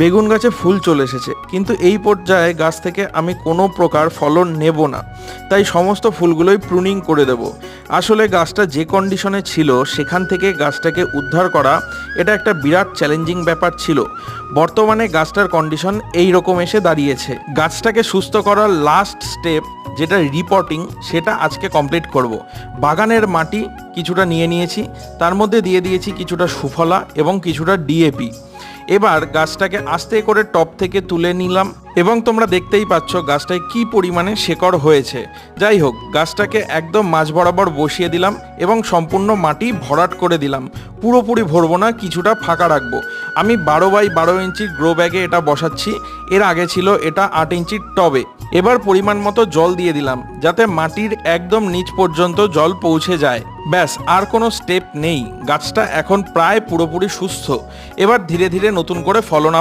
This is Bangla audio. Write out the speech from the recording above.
বেগুন গাছে ফুল চলে এসেছে, কিন্তু এই পর্যায়ে গাছ থেকে আমি কোনো প্রকার ফলন নেব না। তাই সমস্ত ফুলগুলোই প্রুনিং করে দেব। আসলে গাছটা যে কন্ডিশনে ছিল, সেখান থেকে গাছটাকে উদ্ধার করা, এটা একটা বিরাট চ্যালেঞ্জিং ব্যাপার ছিল। বর্তমানে গাছটার কন্ডিশন এই রকম এসে দাঁড়িয়েছে। গাছটাকে সুস্থ করার লাস্ট স্টেপ যেটা রিপোর্টিং সেটা আজকে কমপ্লিট করব। বাগানের মাটি কিছুটা নিয়ে নিয়েছি, তার মধ্যে দিয়ে দিয়েছি কিছুটা সুফলা এবং কিছুটা ডিএপি এবার গাছটাকে আস্তে করে টপ থেকে তুলে নিলাম এবং তোমরা দেখতেই পাচ্ছ গাছটায় কি পরিমাণে শেকড় হয়েছে। যাই হোক, গাছটাকে একদম মাঝ বরাবর বসিয়ে দিলাম এবং সম্পূর্ণ মাটি ভরাট করে দিলাম। পুরোপুরি ভরবো না, কিছুটা ফাঁকা রাখব। আমি বারো বাই বারো ইঞ্চির গ্রো ব্যাগে এটা বসাচ্ছি। এর আগে ছিল এটা আট ইঞ্চির টবে। এবার পরিমাণ মতো জল দিয়ে দিলাম, যাতে মাটির একদম নিচ পর্যন্ত জল পৌঁছে যায়। ব্যাস, আর কোনো স্টেপ নেই। গাছটা এখন প্রায় পুরোপুরি সুস্থ। এবার ধীরে ধীরে নতুন করে ফলন আবার